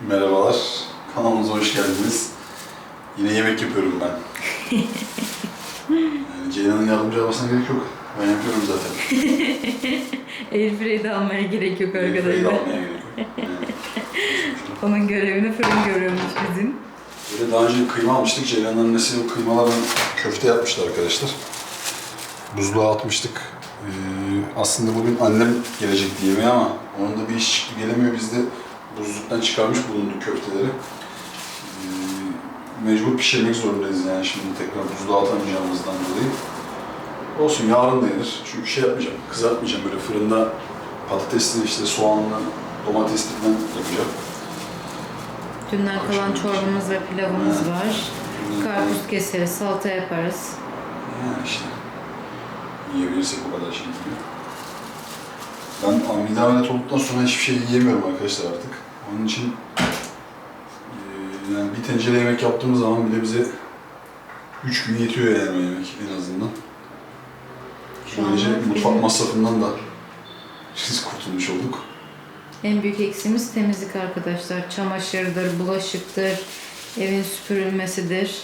Merhabalar, kanalımıza hoş geldiniz. Yine yemek yapıyorum ben. Yani Ceylan'ın yardımcı olmasına gerek yok. Ben yapıyorum zaten. Airfryer'de almaya gerek yok Airfryer'de arkadaşlar. almaya gerek yok. Yani Onun görevini fırın görüyormuş bizim. Böyle daha önce kıyma almıştık. Ceylan'ın annesi o kıymalardan köfte yapmıştı arkadaşlar. Buzluğa atmıştık. Ee, aslında bugün annem gelecekti yemeğe ama onun da bir iş çıktı gelemiyor. Biz de buzluktan çıkarmış bulunduk köfteleri. Mecbur pişirmek zorundayız yani şimdi tekrar buzluğa atamayacağımızdan dolayı. Olsun yarın da yenir. Çünkü şey yapmayacağım, kızartmayacağım böyle fırında patatesli işte soğanla domatesli falan yapacağım. Dünden kalan çorbamız ve pilavımız var. Karpuz keseriz, salata yaparız. Yani işte. Yiyebilirsek o kadar şey yiyor. Ben amide ameliyat olduktan sonra hiçbir şey yiyemiyorum arkadaşlar artık. Onun için yani bir tencere yemek yaptığımız zaman bile bize 3 gün yetiyor yani o yemek en azından. Böylece mutfak masrafından da biz kurtulmuş olduk. En büyük eksimiz temizlik arkadaşlar. Çamaşırdır, bulaşıktır, evin süpürülmesidir.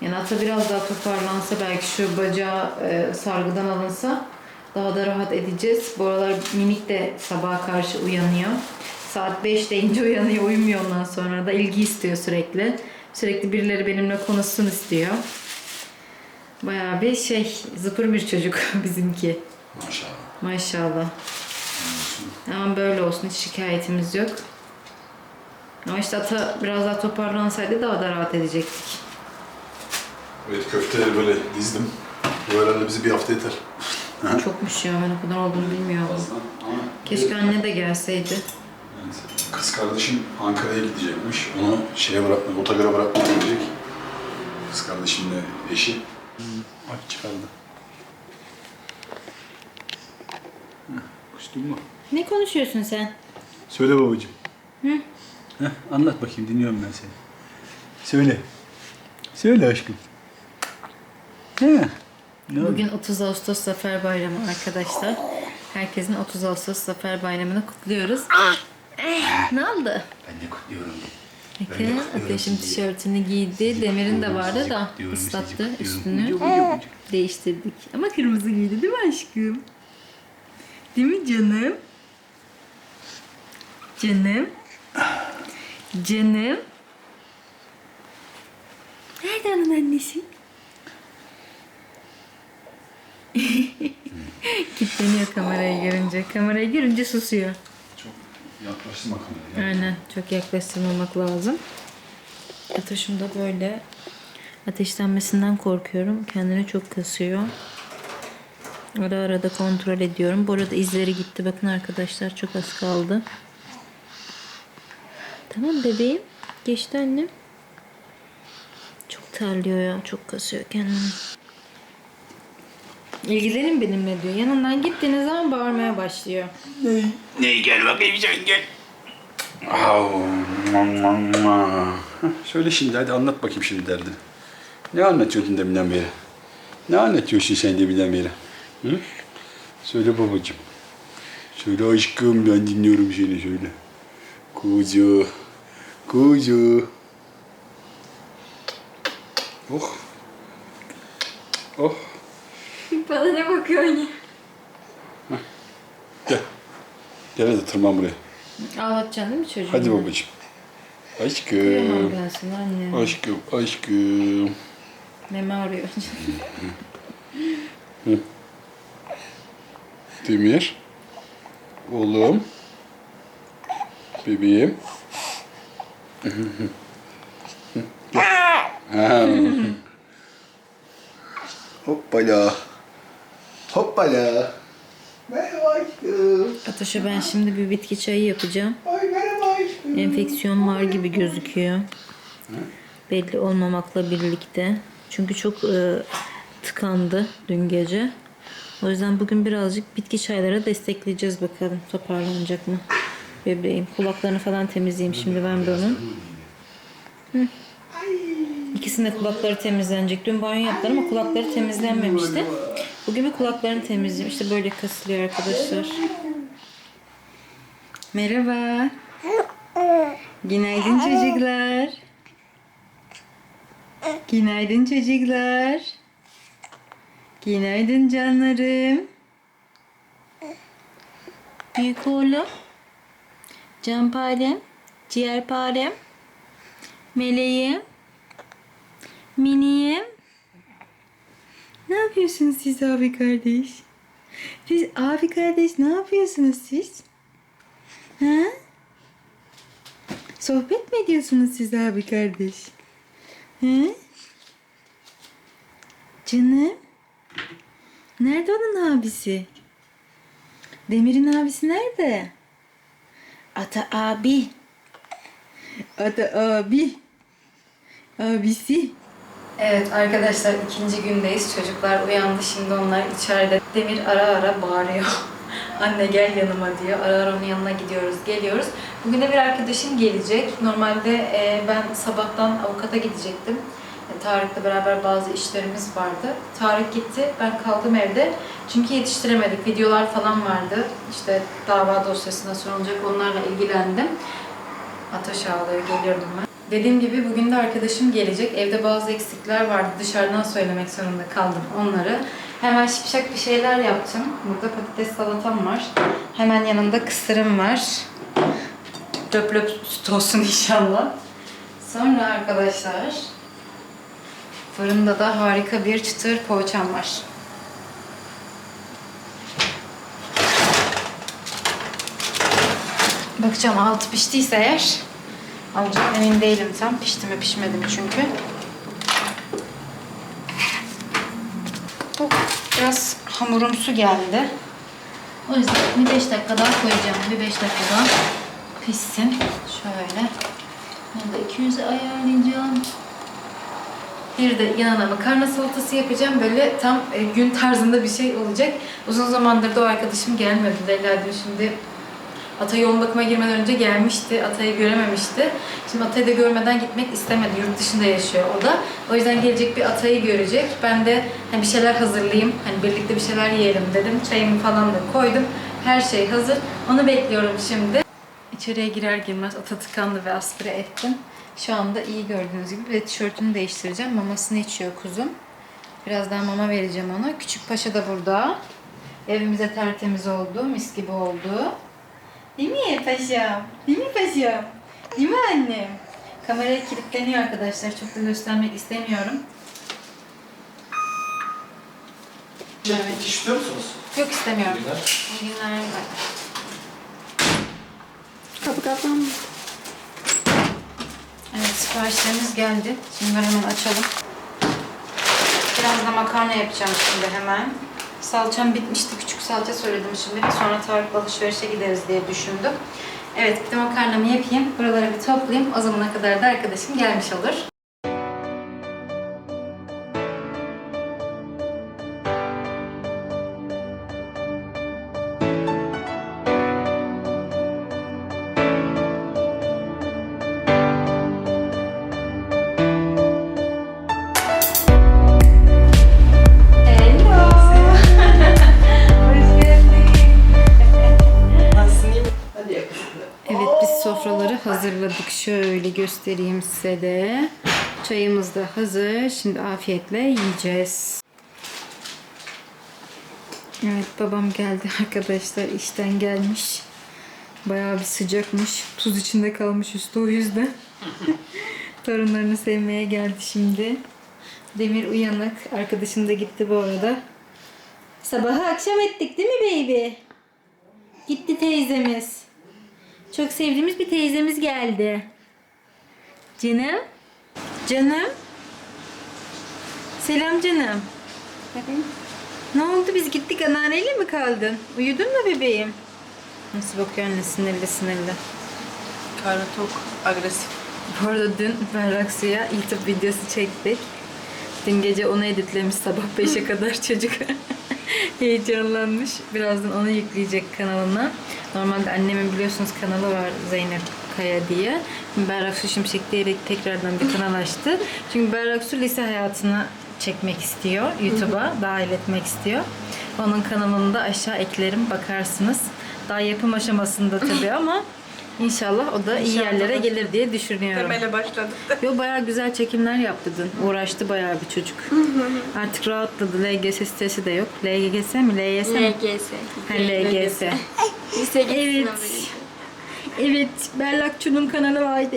Yani ata biraz daha toparlansa belki şu bacağı e, sargıdan alınsa daha da rahat edeceğiz. Bu aralar minik de sabaha karşı uyanıyor. Saat 5 deyince uyanıyor, uyumuyor ondan sonra da ilgi istiyor sürekli. Sürekli birileri benimle konuşsun istiyor. Bayağı bir şey, zıpır bir çocuk bizimki. Maşallah. Maşallah. Ama böyle olsun hiç şikayetimiz yok. Ama işte ata biraz daha toparlansaydı daha da rahat edecektik. Evet köfteleri böyle dizdim. Bu herhalde bizi bir hafta yeter. Çokmuş ya ben o kadar olduğunu bilmiyordum. Fazla ama Keşke anne de gelseydi. Evet. Kız kardeşim Ankara'ya gidecekmiş. Onu şeye bırakmak, otogara bırakmak gidecek. Kız kardeşimle eşi. Bak çıkardı. Kustun mu? Ne konuşuyorsun sen? Söyle babacığım. Hı? Heh, anlat bakayım dinliyorum ben seni. Söyle. Söyle aşkım. He. Ne oldu? Bugün 30 Ağustos Zafer Bayramı arkadaşlar. Herkesin 30 Ağustos Zafer Bayramı'nı kutluyoruz. Eh, ne oldu? Ben de kutluyorum. Bakın Ateş'in tişörtünü giydi. Demir'in de vardı da ıslattı üstünü. Bucu. Değiştirdik. Ama kırmızı giydi değil mi aşkım? Değil mi canım? Canım. Canım. Nerede onun annesi? Kitleniyor kamerayı görünce. Kamerayı görünce susuyor. Çok yaklaştım kameraya. Aynen. Çok yaklaştırmamak lazım. Ateşim da böyle. Ateşlenmesinden korkuyorum. Kendini çok kasıyor. Ara ara da kontrol ediyorum. Bu arada izleri gitti. Bakın arkadaşlar çok az kaldı. Tamam bebeğim. Geçti annem. Çok terliyor ya. Çok kasıyor kendini. İlgilenin benimle diyor. Yanından gittiğiniz zaman bağırmaya başlıyor. Ney gel bakayım sen gel. Söyle şimdi hadi anlat bakayım şimdi derdini. Ne anlatıyorsun deminden beri? Ne anlatıyorsun sen deminden beri? Hı? Söyle babacığım. Söyle aşkım ben dinliyorum seni söyle. Kuzu. Kuzu. Oh. Oh. Bana ne bakıyorsun ya? Gel. Gel hadi tırman buraya. Ağlatacaksın değil mi çocuğu? Hadi babacığım. Kıyamam Aşkım. ben sana anne. Aşkım, aşkım. Meme arıyor. Demir. Oğlum. Bebeğim. Ha. Hoppala. Hoppala. Merhaba aşkım. Ataş'a ben şimdi bir bitki çayı yapacağım. Ay merhaba aşkım. Enfeksiyon var gibi gözüküyor. Belli olmamakla birlikte. Çünkü çok e, tıkandı dün gece. O yüzden bugün birazcık bitki çaylara destekleyeceğiz bakalım toparlanacak mı? Bebeğim kulaklarını falan temizleyeyim şimdi ben de onun. Hı. İkisinin de kulakları temizlenecek. Dün banyo yaptılar ama kulakları temizlenmemişti. Bugün bir kulaklarını temizleyeyim. İşte böyle kasılıyor arkadaşlar. Merhaba. Günaydın çocuklar. Günaydın çocuklar. Günaydın canlarım. Büyük oğlum. Canparem. Ciğerparem. Meleğim. Miniyim. Ne yapıyorsunuz siz abi kardeş? Siz abi kardeş ne yapıyorsunuz siz? Ha? Sohbet mi ediyorsunuz siz abi kardeş? He? Canım. Nerede onun abisi? Demir'in abisi nerede? Ata abi. Ata abi. Abisi. Evet arkadaşlar ikinci gündeyiz. Çocuklar uyandı şimdi onlar içeride. Demir ara ara bağırıyor. Anne gel yanıma diyor. Ara ara onun yanına gidiyoruz, geliyoruz. Bugün de bir arkadaşım gelecek. Normalde e, ben sabahtan avukata gidecektim. E, Tarık'la beraber bazı işlerimiz vardı. Tarık gitti, ben kaldım evde. Çünkü yetiştiremedik. Videolar falan vardı. İşte dava dosyasına sorulacak onlarla ilgilendim. Ataş ağlıyor, geliyorum ben. Dediğim gibi bugün de arkadaşım gelecek. Evde bazı eksikler vardı. Dışarıdan söylemek zorunda kaldım onları. Hemen şipşak bir şeyler yaptım. Burada patates salatam var. Hemen yanında kısırım var. Löp löp olsun inşallah. Sonra arkadaşlar fırında da harika bir çıtır poğaçam var. Bakacağım altı piştiyse eğer alacağım emin değilim tam. Pişti mi pişmedi mi çünkü. Bu biraz hamurumsu geldi. O yüzden bir 5 dakika daha koyacağım. Bir 5 dakika daha pişsin. Şöyle. Bunu da 200'e ayarlayacağım. Bir de yanına makarna salatası yapacağım. Böyle tam e, gün tarzında bir şey olacak. Uzun zamandır da o arkadaşım gelmedi. Leyla dün şimdi Atay yoğun bakıma girmeden önce gelmişti. Atay'ı görememişti. Şimdi Atay'ı da görmeden gitmek istemedi. Yurt dışında yaşıyor o da. O yüzden gelecek bir Atay'ı görecek. Ben de hani bir şeyler hazırlayayım. Hani birlikte bir şeyler yiyelim dedim. Çayımı falan da koydum. Her şey hazır. Onu bekliyorum şimdi. İçeriye girer girmez ata tıkandı ve aspire ettim. Şu anda iyi gördüğünüz gibi ve tişörtünü değiştireceğim. Mamasını içiyor kuzum. Birazdan mama vereceğim ona. Küçük paşa da burada. Evimize tertemiz oldu. Mis gibi oldu. Değil mi paşam? Değil mi paşam? Değil mi annem? Kameraya kilitleniyor arkadaşlar. Çok da göstermek istemiyorum. Dikiş istiyor musunuz? Yok istemiyorum. Günler. İyi günler. Kapı kapandı. Evet siparişlerimiz geldi. Şimdi ben hemen açalım. Biraz da makarna yapacağım şimdi hemen. Salçam bitmişti. Küçük salça söyledim şimdi. Sonra Tarık'la alışverişe gideriz diye düşündüm. Evet bir de makarnamı yapayım. Buraları bir toplayayım. O zamana kadar da arkadaşım gelmiş olur. Göstereyim size de. Çayımız da hazır. Şimdi afiyetle yiyeceğiz. Evet babam geldi arkadaşlar. işten gelmiş. Bayağı bir sıcakmış. Tuz içinde kalmış üstü o yüzden. Torunlarını sevmeye geldi şimdi. Demir uyanık. Arkadaşım da gitti bu arada. Sabahı akşam ettik değil mi baby? Gitti teyzemiz. Çok sevdiğimiz bir teyzemiz geldi. Canım. Canım. Selam canım. Ne oldu biz gittik anneanneyle mi kaldın? Uyudun mu bebeğim? Nasıl bakıyor anne sinirli sinirli. Karnı tok, agresif. Bu arada dün Berrak Su'ya YouTube videosu çektik. Dün gece onu editlemiş sabah 5'e kadar çocuk. Heyecanlanmış. Birazdan onu yükleyecek kanalına. Normalde annemin biliyorsunuz kanalı var Zeynep Kaya diye. Berrak Su Şimşek diyerek tekrardan bir kanal açtı. Çünkü Berrak Su lise hayatını çekmek istiyor. YouTube'a dahil etmek istiyor. Onun kanalını da aşağı eklerim bakarsınız. Daha yapım aşamasında tabii ama İnşallah o da iyi İnşallah. yerlere gelir diye düşünüyorum. Temele başladık da. Yo bayağı güzel çekimler yaptı dün. Uğraştı bayağı bir çocuk. Artık rahatladı. LGS stresi de yok. LGS mi? LYS mi? LGS. Ha, LGS. Lise Evet. evet. Evet, Berlakçı'nın kanalı vardı.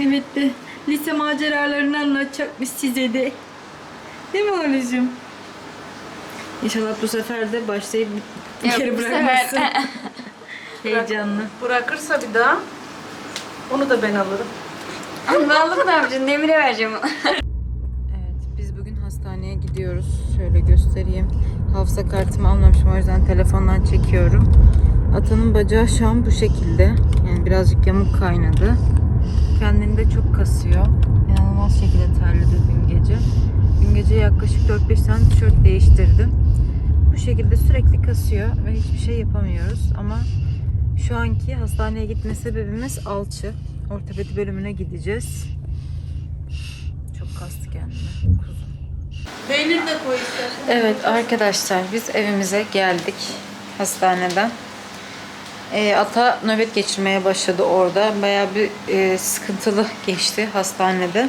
Evet de lise maceralarını anlatacakmış size de. Değil mi oğlucuğum? İnşallah bu sefer de başlayıp bir kere bu bırakmazsın. Heyecanlı. Bırakırsa bir daha onu da ben alırım. Ben alıp ne yapacağım? Demir'e vereceğim. Evet, biz bugün hastaneye gidiyoruz. Şöyle göstereyim. Hafıza kartımı almamışım o yüzden telefondan çekiyorum. Atanın bacağı şu an bu şekilde. Yani birazcık yamuk kaynadı. Kendini de çok kasıyor. İnanılmaz şekilde terledi dün gece. Dün gece yaklaşık 4-5 tane tişört değiştirdim. Bu şekilde sürekli kasıyor ve hiçbir şey yapamıyoruz. Ama şu anki hastaneye gitme sebebimiz alçı. Ortopedi bölümüne gideceğiz. Çok kastı kendini. Kuzum. Peynir de koy. Evet arkadaşlar biz evimize geldik hastaneden. Ee, ata nöbet geçirmeye başladı orada. Bayağı bir e, sıkıntılı geçti hastanede.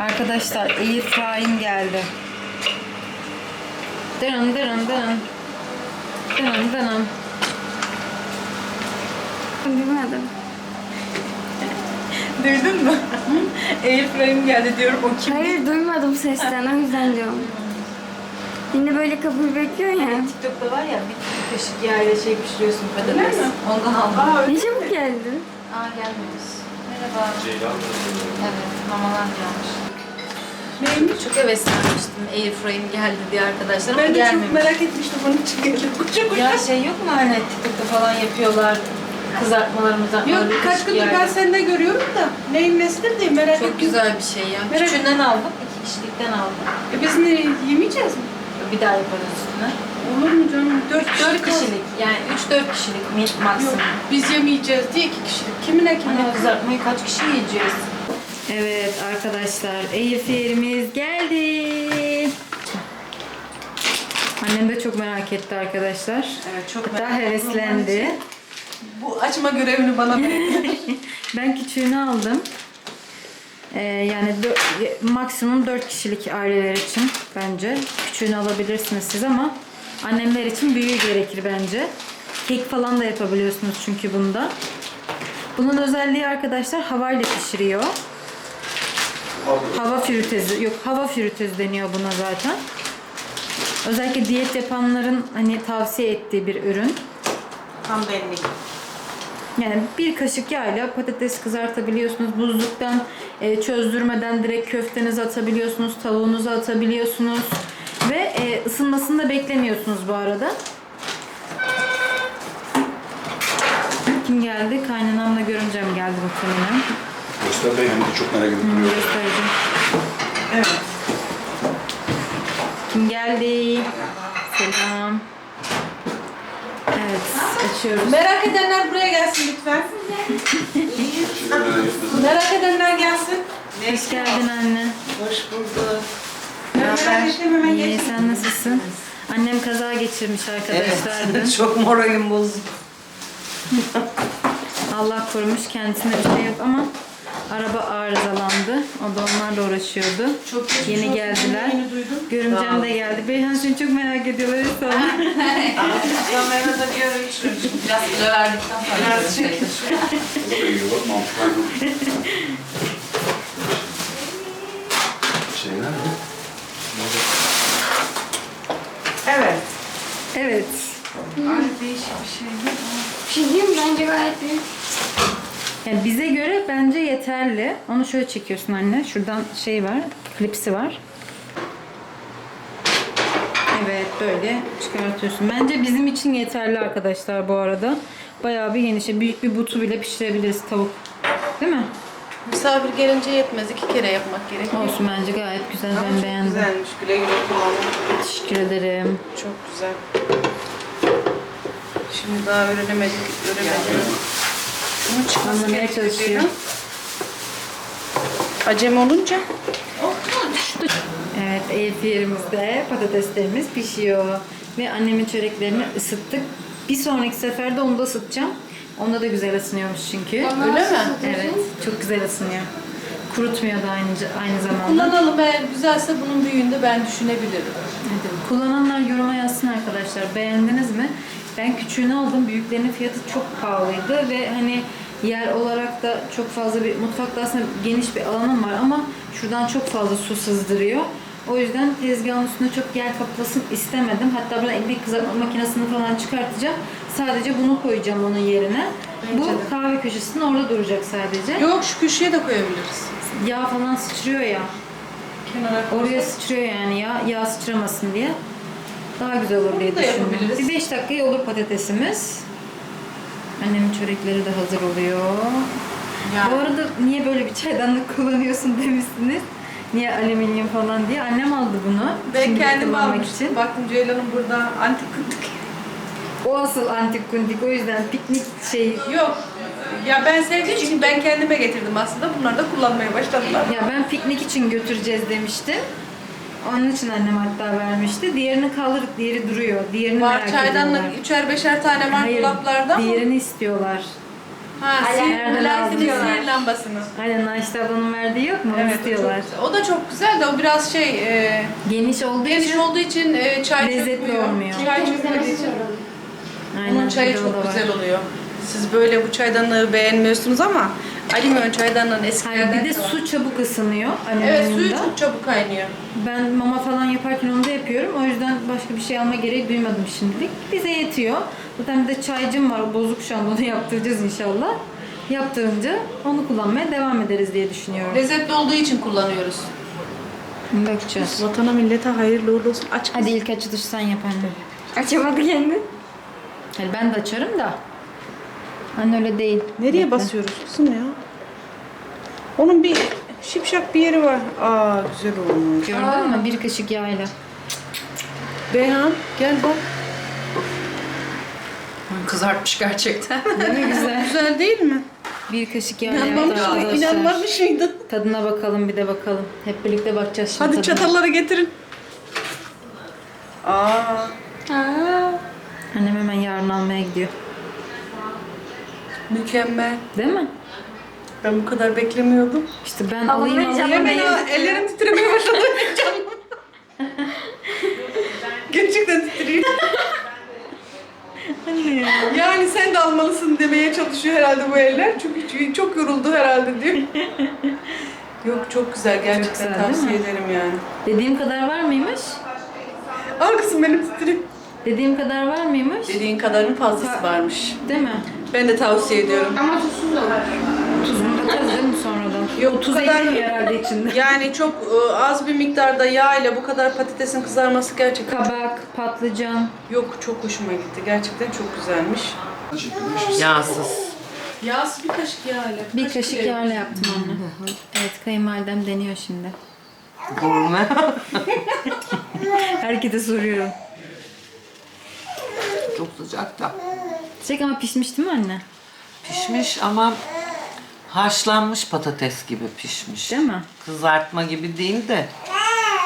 Arkadaşlar air frying geldi. Dırın dırın dırın. Dırın dırın. Duymadım. Duydun mu? Airframe geldi diyorum o kim? Hayır duymadım sesten o yüzden diyorum. Yine böyle kapıyı bekliyor ya. TikTok'ta var ya bir kaşık yağıyla şey pişiriyorsun patates. mi? Ondan aldım. Aa Ne çabuk geldin. Aa gelmemiş. Merhaba. Evet, mamalar gelmiş. neymiş? Çok heveslenmiştim Airframe geldi diye arkadaşlar ama Ben de gelmemiş. çok merak etmiştim onun için geldim. Koşa. Ya şey yok mu hani TikTok'ta falan yapıyorlar kızartmalarımızı. Yok kaç gündür ben sende görüyorum da neyin nesidir diye merak ettim. Çok güzel bir şey ya. Merak- Küçüğünden aldım, iki kişilikten aldım. E biz ne yemeyeceğiz mi? Bir daha yaparız üstüne. Olur mu canım? Dört kişilik. Dört kişilik yani üç dört kişilik mi- Yok maksimum. biz yemeyeceğiz diye iki kişilik. Kimine kimine? Hani kızartmayı kaç kişi yiyeceğiz? Evet arkadaşlar airfryer'imiz geldi. Annem de çok merak etti arkadaşlar. Evet çok Hatta merak ettim. heveslendi. Bu açma görevini bana ver. Ben küçüğünü aldım. Ee, yani dö- maksimum 4 kişilik aileler için bence. Küçüğünü alabilirsiniz siz ama annemler için büyüğü gerekir bence. Kek falan da yapabiliyorsunuz çünkü bunda. Bunun özelliği arkadaşlar havayla pişiriyor. Hava fritezi, yok hava fritezi deniyor buna zaten. Özellikle diyet yapanların hani tavsiye ettiği bir ürün. Tam benlik. Yani bir kaşık yağla patates kızartabiliyorsunuz. Buzluktan e, çözdürmeden direkt köftenizi atabiliyorsunuz. Tavuğunuzu atabiliyorsunuz. Ve e, ısınmasını da beklemiyorsunuz bu arada. Kim geldi? Kaynanamla görümcem geldi muhtemelen. Göster Bey hem de çok merak edip duruyorum. Göstereceğim. Evet. Kim geldi? Selam. Evet, açıyoruz. Merak edenler buraya gelsin lütfen. Merak edenler gelsin. Hoş geldin anne. Hoş bulduk. Ben merak ettim hemen İyi, geç. sen nasılsın? Annem kaza geçirmiş arkadaşlar dün. Çok moralim bozuk. Allah korumuş kendisine bir şey yok ama araba arızalandı. O da onlarla uğraşıyordu. Çok geçmiş Yeni olsun. geldiler. Yeni duydum. Görümcem de geldi. Beyhan seni çok merak ediyorlar sonra. Kamerada görmüştüm. Biraz kilo verdikten sonra Biraz şey- Şey nerede? Evet. Evet. Ay değişik bir şey. Şey diyeyim mi? Bence gayet büyük. Yani bize göre bence yeterli. Onu şöyle çekiyorsun anne. Şuradan şey var. Klipsi var. Evet böyle çıkartıyorsun. Bence bizim için yeterli arkadaşlar bu arada. Bayağı bir geniş. Büyük bir butu bile pişirebiliriz tavuk. Değil mi? Misafir gelince yetmez. iki kere yapmak gerekiyor. Olsun bence gayet güzel. Ama Ben çok beğendim. güzelmiş. Güle güle kullanın. Teşekkür ederim. Çok güzel. Şimdi daha öğrenemedik. Öğrenemedik. Şunu çıkması Anlamaya gerekiyor. çalışıyor. Acem olunca Evet, airfryer'imizde patateslerimiz pişiyor. Ve annemin çöreklerini ısıttık. Bir sonraki seferde onu da ısıtacağım. Onda da güzel ısınıyormuş çünkü. Öyle mi? Evet, çok güzel ısınıyor. Kurutmuyor da aynı, aynı zamanda. Kullanalım eğer güzelse bunun büyüğünde ben düşünebilirim. Hadi. Kullananlar yoruma yazsın arkadaşlar. Beğendiniz mi? Ben küçüğünü aldım. Büyüklerinin fiyatı çok pahalıydı ve hani yer olarak da çok fazla bir mutfakta aslında geniş bir alanım var ama şuradan çok fazla su sızdırıyor. O yüzden tezgahın üstüne çok yer kaplasın istemedim. Hatta ben ekmek kızartma makinesini falan çıkartacağım. Sadece bunu koyacağım onun yerine. Bu kahve köşesinin orada duracak sadece. Yok şu köşeye de koyabiliriz. Yağ falan sıçrıyor ya. Kenara Oraya sıçrıyor yani ya yağ sıçramasın diye. Daha güzel olur diye Bunu da düşündüm. yapabiliriz. Bir 5 dakikaya olur patatesimiz. Annemin çörekleri de hazır oluyor. Yani. Bu arada niye böyle bir çaydanlık kullanıyorsun demişsiniz. Niye alüminyum falan diye. Annem aldı bunu. Ben Şimdi kendim almıştım. Baktım Ceylan'ın burada antik kuntik. O asıl antik kundik. O yüzden piknik şey... Yok. Ya ben sevdiğim için ben kendime getirdim aslında. Bunlar da kullanmaya başladılar. Ya ben piknik için götüreceğiz demiştim. Onun için annem hatta vermişti. Diğerini kaldırıp diğeri duruyor. Diğerini Var merak çaydanlık ediyorlar. üçer beşer tane var Hayır, dolaplarda ama. diğerini istiyorlar. Ha, sihir, nereden aldın? sihir lambasını. Aynen Naşit ablanın verdiği yok mu? Onu Evet, o istiyorlar. çok, güzel. o da çok güzel de o biraz şey e, Geniş olduğu geniş için olduğu için e, çay Lezzetli çökmüyor. olmuyor. Çay çökmediği için Aynen, bunun çayı o çok var. güzel oluyor. Siz böyle bu çaydanlığı beğenmiyorsunuz ama alüminyum çaydanlığın Hayır, eskilerden bir de kalan. su çabuk ısınıyor Evet suyu alüminyumda. çok çabuk kaynıyor. Ben mama falan yaparken onu da yapıyorum. O yüzden başka bir şey alma gereği duymadım şimdilik. Bize yetiyor. Zaten bir de çaycım var. o Bozuk şu anda onu yaptıracağız inşallah. Yaptırınca onu kullanmaya devam ederiz diye düşünüyorum. Lezzetli olduğu için kullanıyoruz. Bakacağız. Vatana millete hayırlı uğurlu olsun. Aç Hadi ilk açılış sen yap anne. Açamadı kendi. Hani ben de açarım da. Anne öyle değil. Nereye Bekle. basıyoruz kızım ya? Onun bir şipşak bir yeri var. Aa güzel olmuş. Gördün mü? Bir kaşık yağıyla. Beyhan gel bak. Kızartmış gerçekten. Mi güzel? Güzel değil mi? Bir kaşık yağıyla İnanmamış, yaptı mıydın? İnanmamış mıydın? Tadına bakalım bir de bakalım. Hep birlikte bakacağız şimdi Hadi tadına. çatalları getirin. Aa, Aa, Annem hemen yarın almaya gidiyor. Mükemmel. Değil mi? Ben bu kadar beklemiyordum. İşte ben Ama alayım alayım. canım Hemen benim ha, ellerim titremeye başladı. Gerçekten titriyor. Yani sen de almalısın demeye çalışıyor herhalde bu eller. Çünkü çok yoruldu herhalde diyor. Yok çok güzel gerçekten güzel, tavsiye ederim yani. Dediğim kadar var mıymış? Al kızım benim titriyor. Dediğim kadar var mıymış? Dediğin kadarın fazlası varmış. Değil mi? Ben de tavsiye ediyorum. ama tuzsuz olur. Tuzunu katarız canım sonradan. Yok, O bu tuz kadar- ekliyor herhalde içinde. Yani çok e, az bir miktarda yağ ile bu kadar patatesin kızarması gerçekten Kabak, patlıcan. yok çok hoşuma gitti. Gerçekten çok güzelmiş. Yağsız. Yağsız bir kaşık yağ ile. Bir kaşık yağla yaptım anne. Evet kayınvalidem deniyor şimdi. Gurme. Herkese soruyorum. Çok sıcak da. Çek ama pişmiş değil mi anne? Pişmiş ama haşlanmış patates gibi pişmiş. Değil mi? Kızartma gibi değil de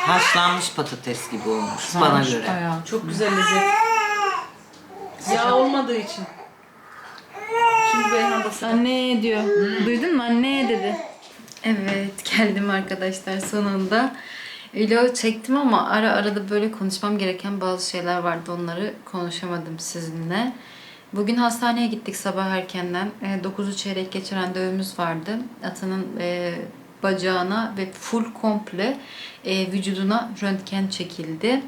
haşlanmış patates gibi olmuş bana göre. Bayağı. Çok güzel lezzet. Yağ olmadığı için. Şimdi Beyhan da sıra. Anne diyor. Duydun mu? Anne dedi. Evet geldim arkadaşlar sonunda. Vlog çektim ama ara arada böyle konuşmam gereken bazı şeyler vardı. Onları konuşamadım sizinle. Bugün hastaneye gittik sabah erkenden. E, 9'u çeyrek geçe randevumuz vardı. Atanın e, bacağına ve full komple e, vücuduna röntgen çekildi.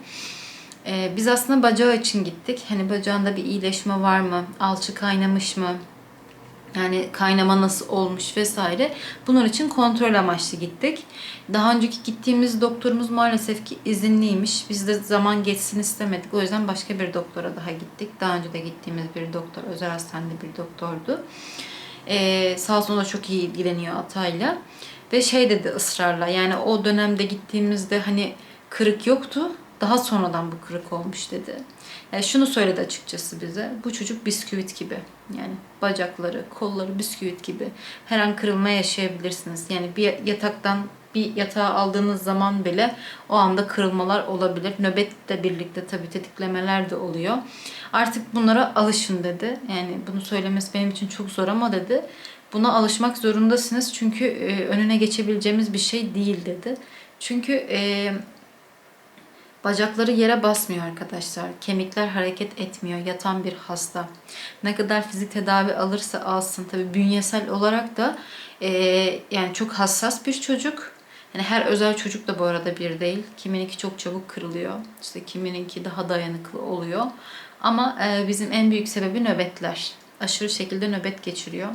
E, biz aslında bacağı için gittik. Hani bacağında bir iyileşme var mı? Alçı kaynamış mı? Yani kaynama nasıl olmuş vesaire. Bunun için kontrol amaçlı gittik. Daha önceki gittiğimiz doktorumuz maalesef ki izinliymiş. Biz de zaman geçsin istemedik. O yüzden başka bir doktora daha gittik. Daha önce de gittiğimiz bir doktor, özel hastanede bir doktordu. Ee, sağ olsun o çok iyi ilgileniyor Atay'la. Ve şey dedi ısrarla yani o dönemde gittiğimizde hani kırık yoktu. Daha sonradan bu kırık olmuş dedi. Yani şunu söyledi açıkçası bize. Bu çocuk bisküvit gibi. Yani bacakları, kolları bisküvit gibi. Her an kırılma yaşayabilirsiniz. Yani bir yataktan bir yatağa aldığınız zaman bile o anda kırılmalar olabilir. Nöbetle birlikte tabii tetiklemeler de oluyor. Artık bunlara alışın dedi. Yani bunu söylemesi benim için çok zor ama dedi. Buna alışmak zorundasınız çünkü e, önüne geçebileceğimiz bir şey değil dedi. Çünkü e, Bacakları yere basmıyor arkadaşlar. Kemikler hareket etmiyor. Yatan bir hasta. Ne kadar fizik tedavi alırsa alsın. Tabii bünyesel olarak da eee, yani çok hassas bir çocuk. Yani her özel çocuk da bu arada bir değil. Kimininki çok çabuk kırılıyor. İşte kimininki daha dayanıklı oluyor. Ama eee, bizim en büyük sebebi nöbetler. Aşırı şekilde nöbet geçiriyor.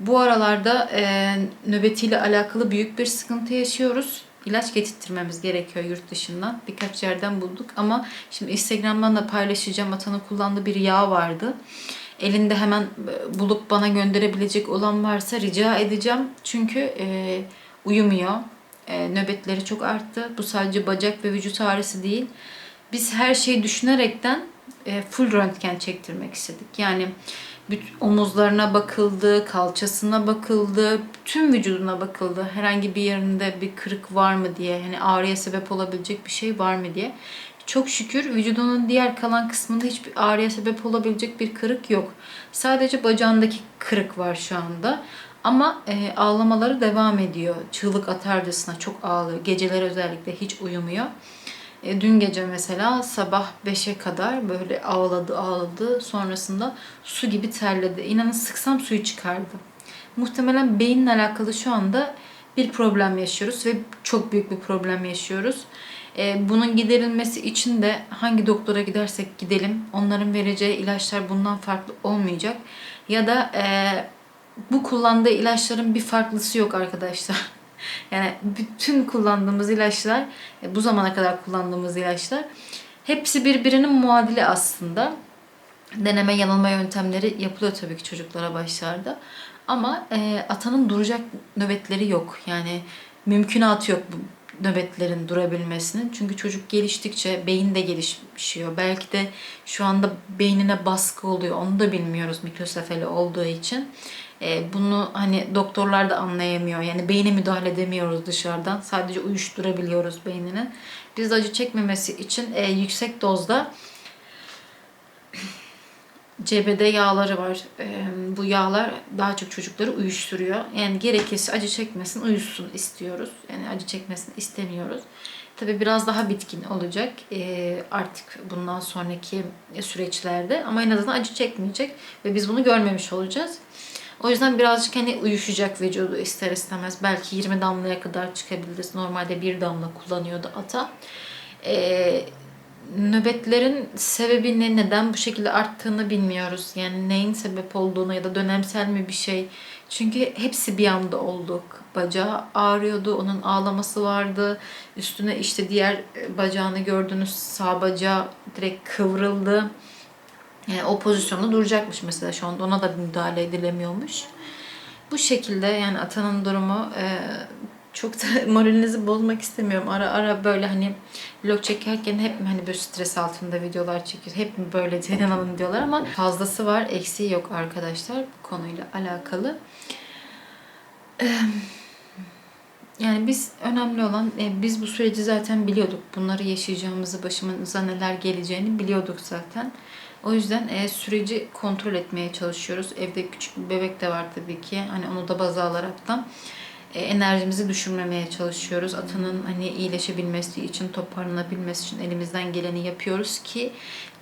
Bu aralarda e, nöbetiyle alakalı büyük bir sıkıntı yaşıyoruz. İlaç getirtmemiz gerekiyor yurt dışından. Birkaç yerden bulduk ama şimdi Instagram'dan da paylaşacağım. Atanın kullandığı bir yağ vardı. Elinde hemen e, bulup bana gönderebilecek olan varsa rica edeceğim. Çünkü e, uyumuyor. E, nöbetleri çok arttı. Bu sadece bacak ve vücut ağrısı değil. Biz her şeyi düşünerekten e, full röntgen çektirmek istedik. Yani omuzlarına bakıldı, kalçasına bakıldı, tüm vücuduna bakıldı. Herhangi bir yerinde bir kırık var mı diye, hani ağrıya sebep olabilecek bir şey var mı diye. Çok şükür vücudunun diğer kalan kısmında hiçbir ağrıya sebep olabilecek bir kırık yok. Sadece bacağındaki kırık var şu anda. Ama e, ağlamaları devam ediyor. Çığlık atarcasına çok ağlıyor. Geceleri özellikle hiç uyumuyor. E, dün gece mesela sabah 5'e kadar böyle ağladı ağladı. Sonrasında su gibi terledi. İnanın sıksam suyu çıkardı. Muhtemelen beyinle alakalı şu anda bir problem yaşıyoruz ve çok büyük bir problem yaşıyoruz. E, bunun giderilmesi için de hangi doktora gidersek gidelim onların vereceği ilaçlar bundan farklı olmayacak. Ya da e, bu kullandığı ilaçların bir farklısı yok arkadaşlar. Yani bütün kullandığımız ilaçlar, e, bu zamana kadar kullandığımız ilaçlar hepsi birbirinin muadili aslında. Deneme yanılma yöntemleri yapılıyor tabii ki çocuklara başlarda. Ama e, atanın duracak nöbetleri yok. Yani mümkünatı yok bu nöbetlerin durabilmesinin. Çünkü çocuk geliştikçe beyin de gelişiyor. Belki de şu anda beynine baskı oluyor. Onu da bilmiyoruz mikrosefali olduğu için. E, bunu hani doktorlar da anlayamıyor. Yani beyne müdahale edemiyoruz dışarıdan. Sadece uyuşturabiliyoruz beynini. Biz acı çekmemesi için e, yüksek dozda CBD yağları var. E, bu yağlar daha çok çocukları uyuşturuyor. Yani gerekirse acı çekmesin, uyusun istiyoruz. Yani acı çekmesini istemiyoruz. Tabii biraz daha bitkin olacak e, artık bundan sonraki süreçlerde. Ama en azından acı çekmeyecek ve biz bunu görmemiş olacağız. O yüzden birazcık hani uyuşacak vücudu ister istemez. Belki 20 damlaya kadar çıkabiliriz. Normalde bir damla kullanıyordu ata. Ee, nöbetlerin sebebi ne, neden bu şekilde arttığını bilmiyoruz. Yani neyin sebep olduğunu ya da dönemsel mi bir şey. Çünkü hepsi bir anda oldu. Bacağı ağrıyordu, onun ağlaması vardı. Üstüne işte diğer bacağını gördünüz sağ bacağı direkt kıvrıldı. Yani o pozisyonda duracakmış mesela şu anda ona da müdahale edilemiyormuş. Bu şekilde yani atanın durumu e, çok da moralinizi bozmak istemiyorum. Ara ara böyle hani vlog çekerken hep hani böyle stres altında videolar çekiyor. Hep mi böyle Ceylan Hanım diyorlar ama fazlası var, eksiği yok arkadaşlar bu konuyla alakalı. Eee, Yani biz önemli olan e, biz bu süreci zaten biliyorduk. Bunları yaşayacağımızı, başımıza neler geleceğini biliyorduk zaten. O yüzden e, süreci kontrol etmeye çalışıyoruz. Evde küçük bir bebek de var tabii ki. Hani onu da baz alaraktan e, enerjimizi düşürmemeye çalışıyoruz. Atanın hani iyileşebilmesi için, toparlanabilmesi için elimizden geleni yapıyoruz ki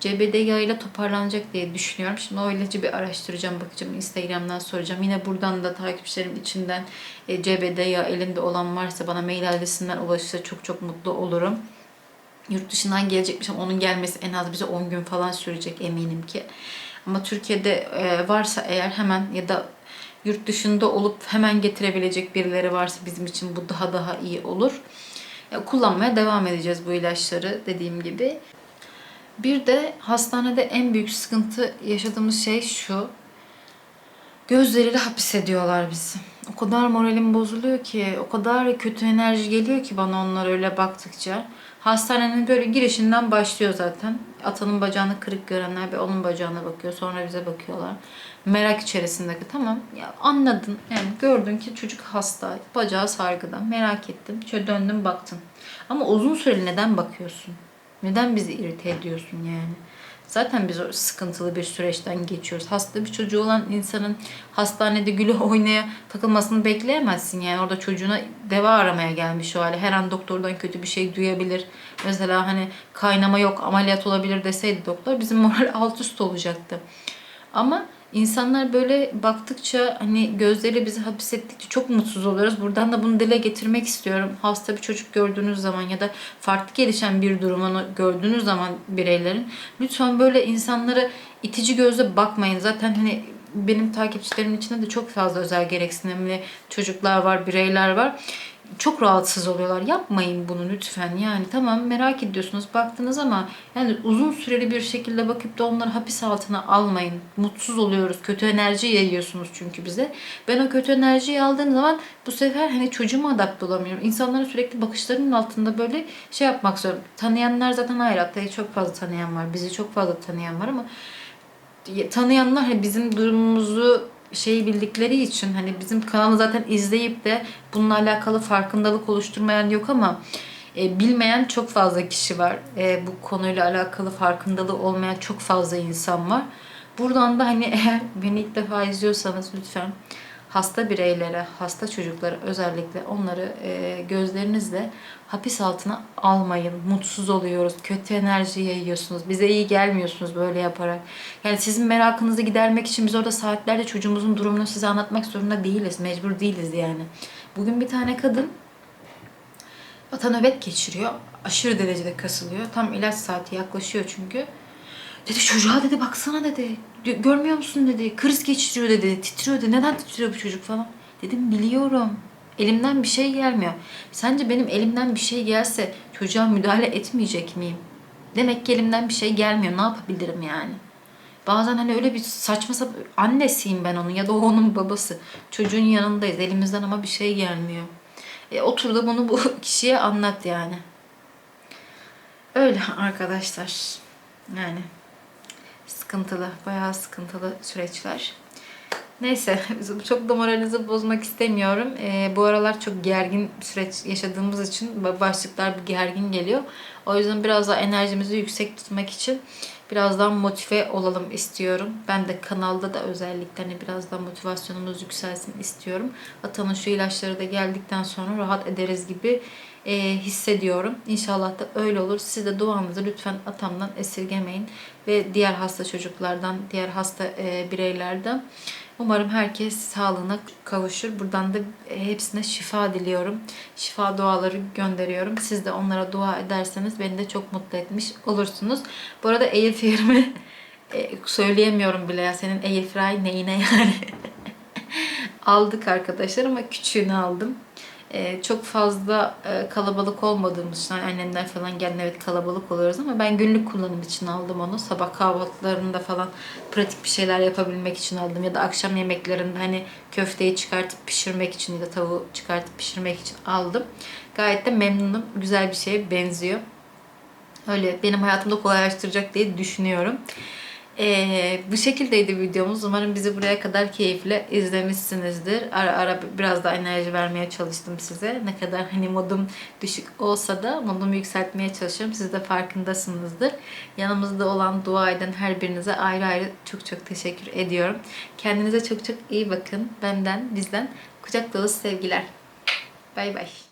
CBD yağıyla toparlanacak diye düşünüyorum. Şimdi o ilacı bir araştıracağım, bakacağım. Instagram'dan soracağım. Yine buradan da takipçilerim içinden e, CBD yağı elinde olan varsa bana mail adresinden ulaşırsa çok çok mutlu olurum. Yurt dışından gelecekmiş onun gelmesi en az bize 10 gün falan sürecek eminim ki. Ama Türkiye'de e, varsa eğer hemen ya da yurt dışında olup hemen getirebilecek birileri varsa bizim için bu daha daha iyi olur. E, kullanmaya devam edeceğiz bu ilaçları dediğim gibi. Bir de hastanede en büyük sıkıntı yaşadığımız şey şu. Gözleriyle hapsediyorlar bizi. O kadar moralim bozuluyor ki, o kadar kötü enerji geliyor ki bana onlar öyle baktıkça. Hastanenin böyle girişinden başlıyor zaten. Atanın bacağını kırık görenler bir onun bacağına bakıyor. Sonra bize bakıyorlar. Merak içerisindeki tamam ya anladın yani gördün ki çocuk hasta bacağı sargıda merak ettin şöyle döndün baktın ama uzun süreli neden bakıyorsun neden bizi irite ediyorsun yani zaten biz sıkıntılı bir süreçten geçiyoruz. Hasta bir çocuğu olan insanın hastanede gülü oynaya takılmasını bekleyemezsin. Yani orada çocuğuna deva aramaya gelmiş o hali. Her an doktordan kötü bir şey duyabilir. Mesela hani kaynama yok ameliyat olabilir deseydi doktor bizim moral alt üst olacaktı. Ama insanlar böyle baktıkça hani gözleri bizi hapsettikçe çok mutsuz oluyoruz. Buradan da bunu dile getirmek istiyorum. Hasta bir çocuk gördüğünüz zaman ya da farklı gelişen bir durumunu gördüğünüz zaman bireylerin lütfen böyle insanlara itici gözle bakmayın. Zaten hani benim takipçilerimin içinde de çok fazla özel gereksinimli çocuklar var, bireyler var çok rahatsız oluyorlar. Yapmayın bunu lütfen. Yani tamam merak ediyorsunuz baktınız ama yani uzun süreli bir şekilde bakıp da onları hapis altına almayın. Mutsuz oluyoruz. Kötü enerji yayıyorsunuz çünkü bize. Ben o kötü enerjiyi aldığım zaman bu sefer hani çocuğuma adapte olamıyorum. İnsanların sürekli bakışlarının altında böyle şey yapmak zorunda. Tanıyanlar zaten ayrı. Hatta çok fazla tanıyan var. Bizi çok fazla tanıyan var ama tanıyanlar hani bizim durumumuzu şeyi bildikleri için hani bizim kanalı zaten izleyip de bununla alakalı farkındalık oluşturmayan yok ama e, bilmeyen çok fazla kişi var. E, bu konuyla alakalı farkındalığı olmayan çok fazla insan var. Buradan da hani eğer beni ilk defa izliyorsanız lütfen hasta bireylere, hasta çocuklara özellikle onları e, gözlerinizle hapis altına almayın. Mutsuz oluyoruz, kötü enerji yayıyorsunuz. Bize iyi gelmiyorsunuz böyle yaparak. Yani sizin merakınızı gidermek için biz orada saatlerce çocuğumuzun durumunu size anlatmak zorunda değiliz. Mecbur değiliz yani. Bugün bir tane kadın ata nöbet geçiriyor. Aşırı derecede kasılıyor. Tam ilaç saati yaklaşıyor çünkü. Dedi çocuğa dedi baksana dedi. Görmüyor musun dedi. Kriz geçiriyor dedi. Titriyor dedi. Neden titriyor bu çocuk falan. Dedim biliyorum. Elimden bir şey gelmiyor. Sence benim elimden bir şey gelse çocuğa müdahale etmeyecek miyim? Demek ki elimden bir şey gelmiyor. Ne yapabilirim yani? Bazen hani öyle bir saçma sapan annesiyim ben onun ya da o onun babası. Çocuğun yanındayız. Elimizden ama bir şey gelmiyor. E, otur da bunu bu kişiye anlat yani. Öyle arkadaşlar. Yani sıkıntılı, bayağı sıkıntılı süreçler. Neyse, çok da moralinizi bozmak istemiyorum. Ee, bu aralar çok gergin süreç yaşadığımız için başlıklar bir gergin geliyor. O yüzden biraz daha enerjimizi yüksek tutmak için biraz daha motive olalım istiyorum. Ben de kanalda da özellikle hani biraz daha motivasyonumuz yükselsin istiyorum. Atanın şu ilaçları da geldikten sonra rahat ederiz gibi e, hissediyorum. İnşallah da öyle olur. Siz de duanızı lütfen atamdan esirgemeyin. Ve diğer hasta çocuklardan, diğer hasta e, bireylerden. Umarım herkes sağlığına kavuşur. Buradan da hepsine şifa diliyorum. Şifa duaları gönderiyorum. Siz de onlara dua ederseniz beni de çok mutlu etmiş olursunuz. Bu arada Airfryer'imi e, söyleyemiyorum bile ya. Senin Airfryer neyine yani. Aldık arkadaşlar ama küçüğünü aldım. Ee, çok fazla e, kalabalık olmadığımız için annemler falan geldi evet kalabalık oluyoruz ama ben günlük kullanım için aldım onu. Sabah kahvaltılarında falan pratik bir şeyler yapabilmek için aldım ya da akşam yemeklerinde hani köfteyi çıkartıp pişirmek için ya da tavuğu çıkartıp pişirmek için aldım. Gayet de memnunum. Güzel bir şeye benziyor. Öyle benim hayatımda kolaylaştıracak diye düşünüyorum. Ee, bu şekildeydi videomuz. Umarım bizi buraya kadar keyifle izlemişsinizdir. Ara ara biraz da enerji vermeye çalıştım size. Ne kadar hani modum düşük olsa da modumu yükseltmeye çalışıyorum. Siz de farkındasınızdır. Yanımızda olan, dua eden her birinize ayrı ayrı çok çok teşekkür ediyorum. Kendinize çok çok iyi bakın. Benden, bizden kucak dolusu sevgiler. Bay bay.